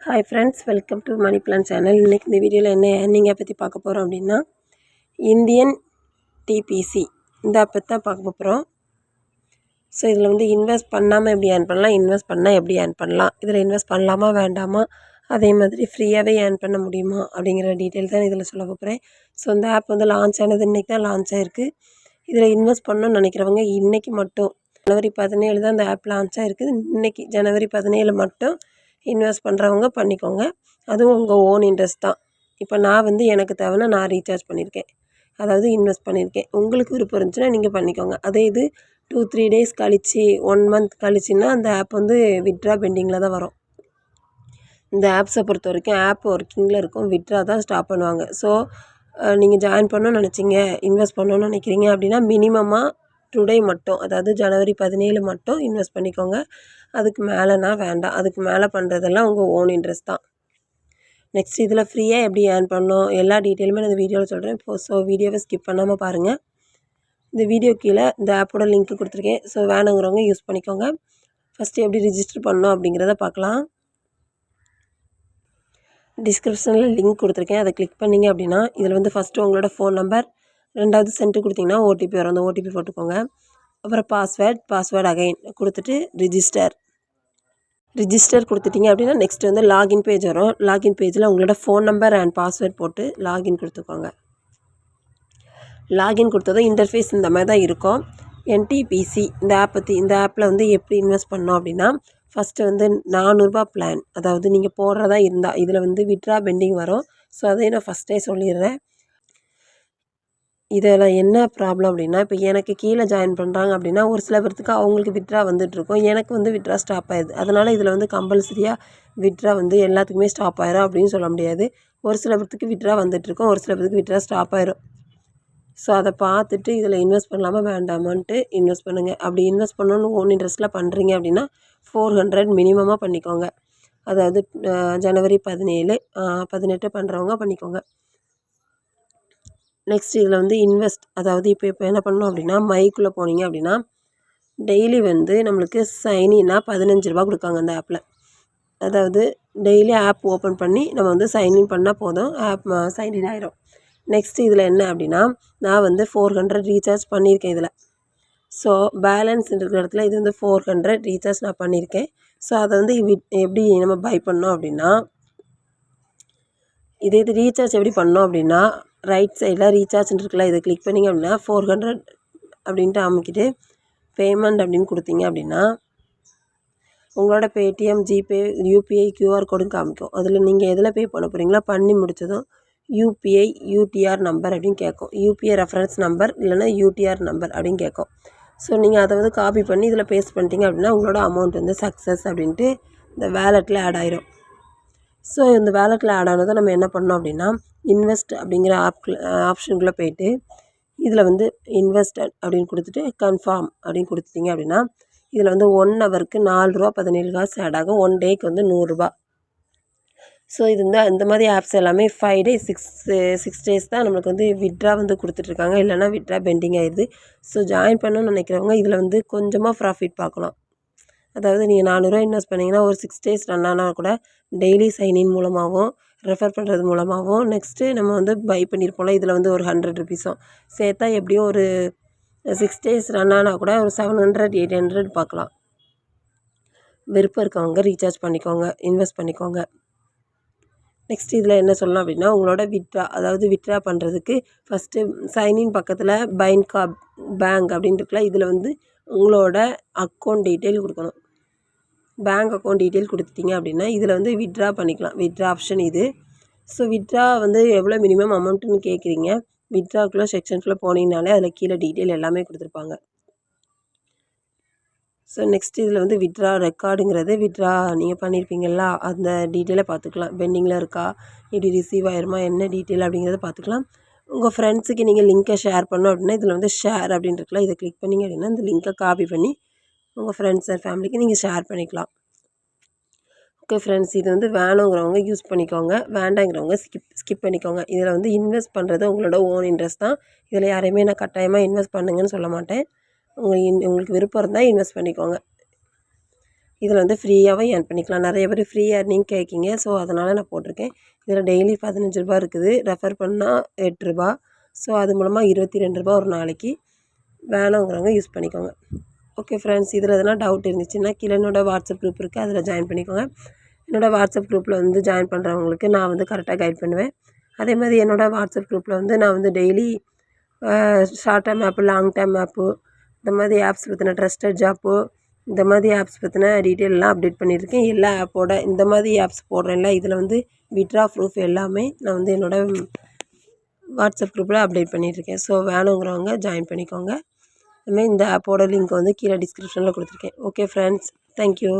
Hi friends welcome to money plan channel இன்றைக்கி இந்த வீடியோவில் என்ன நீங்கள் பற்றி பார்க்க போகிறோம் அப்படின்னா இந்தியன் டிபிசி இந்த ஆப்பை தான் பார்க்க போகிறோம் ஸோ இதில் வந்து இன்வெஸ்ட் பண்ணாமல் எப்படி ஏர்ன் பண்ணலாம் இன்வெஸ்ட் பண்ணால் எப்படி ஏர்ன் பண்ணலாம் இதில் இன்வெஸ்ட் பண்ணலாமா வேண்டாமா அதே மாதிரி ஃப்ரீயாகவே ஏர்ன் பண்ண முடியுமா அப்படிங்கிற டீட்டெயில் தான் இதில் சொல்ல போகிறேன் ஸோ இந்த ஆப் வந்து லான்ச் ஆனது இன்றைக்கி தான் லான்ச் ஆகிருக்கு இதில் இன்வெஸ்ட் பண்ணணும்னு நினைக்கிறவங்க இன்றைக்கி மட்டும் ஜனவரி பதினேழு தான் இந்த ஆப் லான்ச் ஆகிருக்கு இன்றைக்கி ஜனவரி பதினேழு மட்டும் இன்வெஸ்ட் பண்ணுறவங்க பண்ணிக்கோங்க. அதுவும் உங்கள் ஓன் இன்ட்ரெஸ்ட் தான். இப்போ நான் வந்து எனக்கு தேவைன்னா நான் ரீசார்ஜ் பண்ணியிருக்கேன் அதாவது இன்வெஸ்ட் பண்ணியிருக்கேன் உங்களுக்கு விருப்பம் இருந்துச்சுன்னா நீங்கள் பண்ணிக்கோங்க. அதே இது டூ த்ரீ டேஸ் கழித்து ஒன் மந்த் கழிச்சுன்னா அந்த ஆப் வந்து விட்ரா பெண்டிங்கில் தான் வரும். இந்த ஆப்ஸை பொறுத்த வரைக்கும் ஆப் ஒர்க்கிங்கில் இருக்கும். விட்ரா தான் ஸ்டாப் பண்ணுவாங்க. ஸோ நீங்கள் ஜாயின் பண்ணணும்னு நினச்சிங்க இன்வெஸ்ட் பண்ணணும்னு நினைக்கிறீங்க அப்படின்னா மினிமமாக டுடே மட்டும் அதாவது ஜனவரி பதினேழு மட்டும் இன்வெஸ்ட் பண்ணிக்கோங்க. அதுக்கு மேலேனா வேண்டாம். அதுக்கு மேலே பண்ணுறதெல்லாம் உங்கள் ஓன் இன்ட்ரெஸ்ட் தான். நெக்ஸ்ட் இதில் ஃப்ரீயாக எப்படி ஏர்ன் பண்ணணும்? எல்லா டீட்டெயிலுமே நான் இந்த வீடியோவில் சொல்கிறேன் இப்போ ஸோ வீடியோவை ஸ்கிப் பண்ணாமல் பாருங்கள் இந்த வீடியோ கீழே இந்த ஆப்போட லிங்க் கொடுத்துருக்கேன். ஸோ வேணுங்கிறவங்க யூஸ் பண்ணிக்கோங்க. ஃபஸ்ட்டு எப்படி ரிஜிஸ்டர் பண்ணணும் அப்படிங்கிறத பார்க்கலாம். டிஸ்கிரிப்ஷனில் லிங்க் கொடுத்துருக்கேன். அதை கிளிக் பண்ணிங்க அப்படின்னா இதில் வந்து ஃபஸ்ட்டு உங்களோட ஃபோன் நம்பர் ரெண்டாவது சென்ட்டு கொடுத்தீங்கன்னா ஓடிபி வரும். அந்த ஓடிபி போட்டுக்கோங்க. அப்புறம் பாஸ்வேர்ட் பாஸ்வேர்டு அகைன் கொடுத்துட்டு ரிஜிஸ்டர் ரிஜிஸ்டர் கொடுத்துட்டிங்க அப்படின்னா நெக்ஸ்ட் வந்து லாகின் பேஜ் வரும். லாகின் பேஜில் உங்களோட ஃபோன் நம்பர் அண்ட் பாஸ்வேர்ட் போட்டு லாகின் கொடுத்துக்கோங்க. லாகின் கொடுத்ததும் இன்டர்ஃபேஸ் இந்த மாதிரி தான் இருக்கும். என்டிபிசி இந்த ஆப் பற்றி இந்த ஆப்பில் வந்து எப்படி இன்வெஸ்ட் பண்ணோம் அப்படின்னா ஃபஸ்ட்டு வந்து நானூறுரூபா பிளான் அதாவது நீங்கள் போடுறதா இருந்தால் இதில் வந்து விட்ரா பெண்டிங் வரும். ஸோ அதையும் நான் ஃபஸ்ட்டே சொல்லிடுறேன். இதில் என்ன ப்ராப்ளம் அப்படின்னா இப்போ எனக்கு கீழே ஜாயின் பண்ணுறாங்க அப்படின்னா ஒரு சில பேர்த்துக்கு அவங்களுக்கு விட்ரா வந்துட்டுருக்கும். எனக்கு வந்து விட்ரா ஸ்டாப் ஆயிடுது. அதனால் இதில் வந்து கம்பல்சரியாக விட்ரா வந்து எல்லாத்துக்குமே ஸ்டாப் ஆயிரும் அப்படின்னு சொல்ல முடியாது. ஒரு சில பேர்த்துக்கு விட்ரா வந்துட்டுருக்கும் ஒரு சில பேர்த்துக்கு விட்ரா ஸ்டாப் ஆயிரும். ஸோ அதை பார்த்துட்டு இதில் இன்வெஸ்ட் பண்ணலாமா வேண்டாமான்ட்டு இன்வெஸ்ட் பண்ணுங்கள் அப்படி இன்வெஸ்ட் பண்ணணும்னு ஓன் இன்ட்ரெஸ்ட்டில் பண்ணுறீங்க அப்படின்னா ஃபோர் ஹண்ட்ரட் மினிமமாக பண்ணிக்கோங்க. அதாவது ஜனவரி பதினேழு பதினெட்டு பண்ணுறவங்க பண்ணிக்கோங்க. நெக்ஸ்ட் இதில் வந்து இன்வெஸ்ட் அதாவது இப்போ இப்போ என்ன பண்ணோம் அப்படின்னா மைக்குள்ளே போனீங்க அப்படின்னா டெய்லி வந்து நம்மளுக்கு சைனின்னா பதினஞ்சு ரூபா கொடுக்காங்க அந்த ஆப்பில் அதாவது டெய்லி ஆப் ஓப்பன் பண்ணி நம்ம வந்து சைன்இன் பண்ணால் போதும் ஆப் சைன்இன் ஆயிரும். நெக்ஸ்ட் இதில் என்ன அப்படின்னா நான் வந்து ஃபோர் ஹண்ட்ரட் ரீசார்ஜ் பண்ணியிருக்கேன் இதில். ஸோ பேலன்ஸ் இருக்கிற இடத்துல இது வந்து ஃபோர் ஹண்ட்ரட் ரீசார்ஜ் நான் பண்ணியிருக்கேன். ஸோ அதை வந்து எப்படி நம்ம பை பண்ணோம் அப்படின்னா இதே இது ரீசார்ஜ் எப்படி பண்ணோம் அப்படின்னா ரைட் சைடில் ரீசார்ஜ்னு இருக்குல்ல இதை கிளிக் பண்ணிங்க அப்படின்னா ஃபோர் ஹண்ட்ரட் அப்படின்ட்டு அமைக்கிட்டு பேமெண்ட் அப்படின்னு கொடுத்தீங்க அப்படின்னா உங்களோட பேடிஎம் ஜிபே யூபிஐ க்யூஆர் கோடும் காமிக்கும் அதில் நீங்கள் எதில் பே பண்ண போகிறீங்களோ பண்ணி முடித்ததும் யூபிஐ யூடிஆர் நம்பர் அப்படின்னு கேட்கும். யூபிஐ ரெஃபரன்ஸ் நம்பர் இல்லைனா யூடிஆர் நம்பர் அப்படின்னு கேட்கும். ஸோ நீங்கள் அதை வந்து காப்பி பண்ணி இதில் பேஸ்ட் பண்ணிட்டீங்க அப்படின்னா உங்களோட அமௌண்ட் வந்து சக்ஸஸ் அப்படின்ட்டு இந்த வேலெட்டில் ஆட் ஆயிரும். ஸோ இந்த வேலெட்டில் ஆட் ஆனதை நம்ம என்ன பண்ணோம் அப்படின்னா இன்வெஸ்ட் அப்படிங்கிற ஆப் ஆப்ஷனுக்குள்ளே போயிட்டு இதில் வந்து இன்வெஸ்டட் அப்படின்னு கொடுத்துட்டு கன்ஃபார்ம் அப்படின்னு கொடுத்துட்டிங்க அப்படின்னா இதில் வந்து ஒன் ஹவருக்கு நாலு ரூபா பதினேழு காசு ஆட் ஆகும். ஒன் டேக்கு வந்து நூறுரூபா ஸோ இது வந்து இந்த மாதிரி ஆப்ஸ் எல்லாமே five days six six days தான் நம்மளுக்கு வந்து விட்ரா வந்து கொடுத்துட்ருக்காங்க இல்லைனா விட்ரா பெண்டிங் ஆயிடுது. ஸோ ஜாயின் பண்ணணும்னு நினைக்கிறவங்க இதில் வந்து கொஞ்சமாக ப்ராஃபிட் பார்க்கலாம். அதாவது நீங்கள் நானூறுரூவா இன்வெஸ்ட் பண்ணிங்கன்னா ஒரு சிக்ஸ் டேஸ் ரன் ஆனால் கூட டெய்லி சைன்இன் மூலமாகவும் ரெஃபர் பண்ணுறது மூலமாகவும் நெக்ஸ்ட்டு நம்ம வந்து பை பண்ணியிருப்போம்ல இதில் வந்து ஒரு ஹண்ட்ரட் ருபீஸும் சேர்த்தா எப்படியும் ஒரு சிக்ஸ் டேஸ் ரன் ஆனால் கூட ஒரு செவன் ஹண்ட்ரட் எயிட் ஹண்ட்ரட் பார்க்கலாம். விருப்பம் இருக்கவங்க ரீசார்ஜ் பண்ணிக்கோங்க இன்வெஸ்ட் பண்ணிக்கோங்க. நெக்ஸ்ட் இதில் என்ன சொல்லலாம் அப்படின்னா உங்களோட விட்ரா அதாவது விட்ரா பண்ணுறதுக்கு ஃபஸ்ட்டு சைன்இன் பக்கத்தில் பைன் கா பேங்க் அப்படின்ட்டுருக்குல இதில் வந்து உங்களோட அக்கௌண்ட் டீட்டெயில் கொடுக்கணும். பேங்க் அக்கௌண்ட் டீட்டெயில் கொடுத்துட்டிங்க அப்படின்னா இதில் வந்து வித்ட்ரா பண்ணிக்கலாம். வித்ட்ரா ஆப்ஷன் இது. ஸோ வித்ட்ரா வந்து எவ்வளோ மினிமம் அமௌண்ட்டுன்னு கேட்குறீங்க. வித்ட்ராக்குள்ளே செக்ஷன்ஸ்குள்ளே போனீங்கனாலே அதில் கீழே டீட்டெயில் எல்லாமே கொடுத்துருப்பாங்க. ஸோ நெக்ஸ்ட் இதில் வந்து வித்ட்ரா ரெக்கார்டுங்கிறது விட்ரா நீங்கள் பண்ணியிருப்பீங்களா அந்த டீட்டெயிலை பார்த்துக்கலாம். பெண்டிங்கில் இருக்கா? எப்படி ரிசீவ் ஆயிருமா? என்ன டீட்டெயில் அப்படிங்கிறத பார்த்துக்கலாம். உங்கள் ஃப்ரெண்ட்ஸுக்கு நீங்கள் லிங்க்கை ஷேர் பண்ணோம் அப்படின்னா இதில் வந்து ஷேர் அப்படின்னு இருக்கலாம் இதை கிளிக் பண்ணிங்க அப்படின்னா இந்த லிங்க்கை காப்பி பண்ணி உங்கள் ஃப்ரெண்ட்ஸ் அண்ட் ஃபேமிலிக்கு நீங்கள் ஷேர் பண்ணிக்கலாம். ஓகே ஃப்ரெண்ட்ஸ் இது வந்து வேணுங்கிறவங்க யூஸ் பண்ணிக்கோங்க. வேண்டாங்கிறவங்க ஸ்கிப் ஸ்கிப் பண்ணிக்கோங்க. இதில் வந்து இன்வெஸ்ட் பண்ணுறது உங்களோட ஓன் இன்ட்ரெஸ்ட் தான். இதில் யாரையுமே நான் கட்டாயமாக இன்வெஸ்ட் பண்ணுங்கன்னு சொல்ல மாட்டேன். உங்கள் உங்களுக்கு விருப்பம் இருந்தால் இன்வெஸ்ட் பண்ணிக்கோங்க. இதில் வந்து ஃப்ரீயாகவே ஏர்ன் பண்ணிக்கலாம். நிறைய பேர் ஃப்ரீ ஏர்னிங் கேட்கிங்க. ஸோ அதனால் நான் போட்டிருக்கேன். இதில் டெய்லி பதினஞ்சு ரூபா இருக்குது. ரெஃபர் பண்ணால் எட்டுரூபா ஸோ அது மூலமாக இருபத்தி ரெண்டு ரூபா ஒரு நாளைக்கு வேணுங்கிறவங்க யூஸ் பண்ணிக்கோங்க. ஓகே ஃப்ரெண்ட்ஸ் இதில் எதனா டவுட் இருந்துச்சுன்னா கீழே என்னோடய வாட்ஸ்அப் குரூப் இருக்குது. அதில் ஜாயின் பண்ணிக்கோங்க. என்னோடய வாட்ஸ்அப் குரூப்பில் வந்து ஜாயின் பண்ணுறவங்களுக்கு நான் வந்து கரெக்டாக கைட் பண்ணுவேன். அதே மாதிரி என்னோடய வாட்ஸ்அப் குரூப்பில் வந்து நான் வந்து daily short time app long time app இந்த மாதிரி ஆப்ஸ் பற்றின ட்ரஸ்டட் ஜாப்பு இந்த மாதிரி ஆப்ஸ் பற்றின டீட்டெயிலெலாம் அப்டேட் பண்ணியிருக்கேன். எல்லா ஆப்போட இந்த மாதிரி ஆப்ஸ் போடுறேன்ல இதில் வந்து விட்ரா ப்ரூஃப் எல்லாமே நான் வந்து என்னோடய வாட்ஸ்அப் குரூப்பில் அப்டேட் பண்ணியிருக்கேன். ஸோ வேணுங்கிறவங்க ஜாயின் பண்ணிக்கோங்க. அதுமாதிரி இந்த ஆப்போட லிங்க் வந்து கீழே டிஸ்கிரிப்ஷனில் கொடுத்துருக்கேன். Okay friends thank you